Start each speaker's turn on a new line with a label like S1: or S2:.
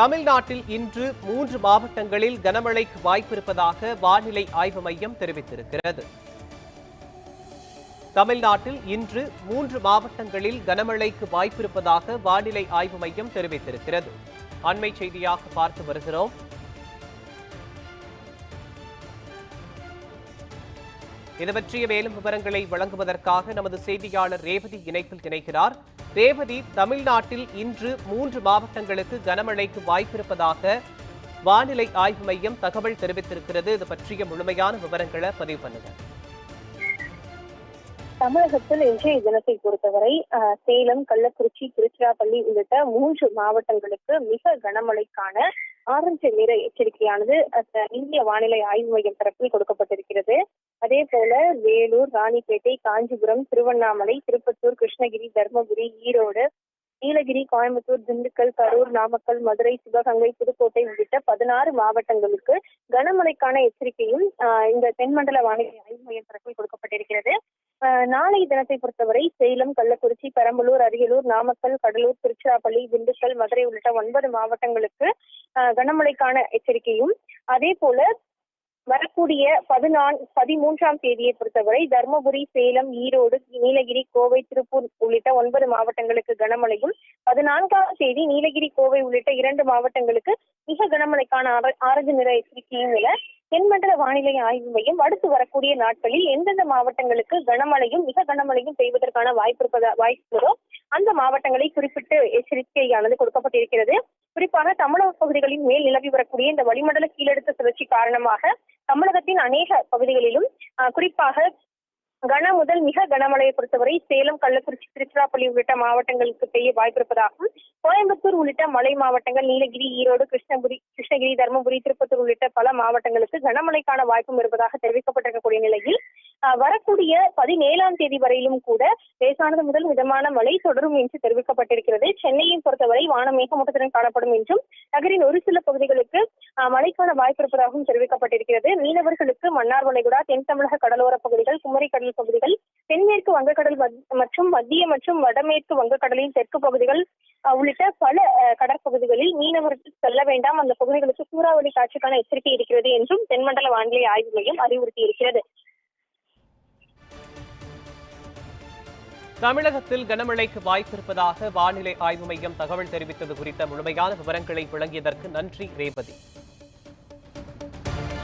S1: தமிழ்நாட்டில் இன்று மூன்று மாவட்டங்களில் கனமழைக்கு வாய்ப்பிருப்பதாக வானிலை ஆய்வு மையம் தெரிவித்திருக்கிறது தமிழ்நாட்டில் இன்று மூன்று மாவட்டங்களில் கனமழைக்கு வாய்ப்பிருப்பதாக வானிலை ஆய்வு மையம் தெரிவித்திருக்கிறது அண்மை செய்தியாக பார்த்து வருகிறோம் இது பற்றிய மேலும் விவரங்களை வழங்குவதற்காக நமது செய்தியாளர் ரேவதி இணைப்பில் இணைக்கிறார் ரேவதி தமிழ்நாட்டில் இன்று மூன்று மாவட்டங்களுக்கு கனமழைக்கு வாய்ப்பிருப்பதாக வானிலை ஆய்வு மையம் தகவல் தெரிவித்திருக்கிறது இது பற்றிய முழுமையான விவரங்களை பதிவு பண்ணுங்கள்
S2: தமிழகத்தில் இன்றைய தினத்தை பொறுத்தவரை சேலம் கள்ளக்குறிச்சி திருச்சிராப்பள்ளி உள்ளிட்ட மூன்று மாவட்டங்களுக்கு மிக கனமழைக்கான ஆரஞ்சு நிற எச்சரிக்கையானது இந்திய வானிலை ஆய்வு மையம் தரப்பில் கொடுக்கப்பட்டிருக்கிறது அதே போல வேலூர் ராணிப்பேட்டை காஞ்சிபுரம் திருவண்ணாமலை திருப்பத்தூர் கிருஷ்ணகிரி தர்மபுரி ஈரோடு நீலகிரி கோயம்புத்தூர் திண்டுக்கல் கரூர் நாமக்கல் மதுரை சிவகங்கை புதுக்கோட்டை உள்ளிட்ட பதினாறு மாவட்டங்களுக்கு கனமழைக்கான எச்சரிக்கையும் இந்த தென்மண்டல வானிலை ஆய்வு மையம் தரப்பில் கொடுக்கப்பட்டிருக்கிறது நாளை தினத்தை பொறுத்தவரை சேலம் கள்ளக்குறிச்சி பெரம்பலூர் அரியலூர் நாமக்கல் கடலூர் திருச்சிராப்பள்ளி திண்டுக்கல் மதுரை உள்ளிட்ட ஒன்பது மாவட்டங்களுக்கு கனமழைக்கான எச்சரிக்கையும் அதே போல கூடிய பதினான் பதிமூன்றாம் தேதியை பொறுத்தவரை தருமபுரி சேலம் ஈரோடு நீலகிரி கோவை திருப்பூர் உள்ளிட்ட ஒன்பது மாவட்டங்களுக்கு கனமழையும் பதினான்காம் தேதி நீலகிரி கோவை உள்ளிட்ட இரண்டு மாவட்டங்களுக்கு மிக கனமழைக்கான ஆரஞ்சு நிற எச்சரிக்கையும் நில தென்மண்டல வானிலை ஆய்வு மையம் அடுத்து வரக்கூடிய நாட்களில் எந்தெந்த மாவட்டங்களுக்கு கனமழையும் மிக கனமழையும் பெய்வதற்கான வாய்ப்பு இருப்பதா வாய்ப்புள்ளதோ அந்த மாவட்டங்களை குறிப்பிட்டு எச்சரிக்கையானது கொடுக்கப்பட்டிருக்கிறது குறிப்பாக தமிழக பகுதிகளின் மேல் நிலவி வரக்கூடிய இந்த வளிமண்டல கீழடுத்த சுழற்சி காரணமாக தமிழகத்தின் அநேக பகுதிகளிலும் குறிப்பாக கன முதல் மிக கனமழையை பொறுத்தவரை சேலம் கள்ளக்குறிச்சி திருச்சிராப்பள்ளி உள்ளிட்ட மாவட்டங்களுக்கு பெய்ய வாய்ப்பிருப்பதாகவும் கோயம்புத்தூர் உள்ளிட்ட மலை மாவட்டங்கள் நீலகிரி ஈரோடு கிருஷ்ணகிரி கிருஷ்ணகிரி தருமபுரி திருப்பத்தூர் உள்ளிட்ட பல மாவட்டங்களுக்கு கனமழைக்கான வாய்ப்பும் இருப்பதாக தெரிவிக்கப்பட்டிருக்கக்கூடிய நிலையில் வரக்கூடிய பதினேழாம் தேதி வரையிலும் கூட லேசானது முதல் மிதமான மழை தொடரும் என்று தெரிவிக்கப்பட்டிருக்கிறது சென்னையை பொறுத்தவரை வானம் மேகமூட்டத்துடன் காணப்படும் என்றும் நகரின் ஒரு சில பகுதிகளுக்கு மழைக்கான வாய்ப்பு இருப்பதாகவும் தெரிவிக்கப்பட்டிருக்கிறது மீனவர்களுக்கு மன்னார் வளைகுடா தென் தமிழக கடலோர பகுதிகள் குமரி கடல் பகுதிகள் தென்மேற்கு வங்கக்கடல் மற்றும் மத்திய மற்றும் வடமேற்கு வங்கக்கடலின் தெற்கு பகுதிகள் உள்ளிட்ட பல கடற்பகுதிகளில் மீனவர்கள் செல்ல வேண்டாம் அந்த பகுதிகளுக்கு சூறாவளி காட்சிக்கான எச்சரிக்கை இருக்கிறது என்றும் தென்மண்டல வானிலை ஆய்வு மையம் அறிவுறுத்தி இருக்கிறது
S1: தமிழகத்தில் கனமழைக்கு வாய்ப்பிருப்பதாக வானிலை ஆய்வு மையம் தகவல் தெரிவித்தது குறித்த முழுமையான விவரங்களை வழங்கியதற்கு நன்றி ரேவதி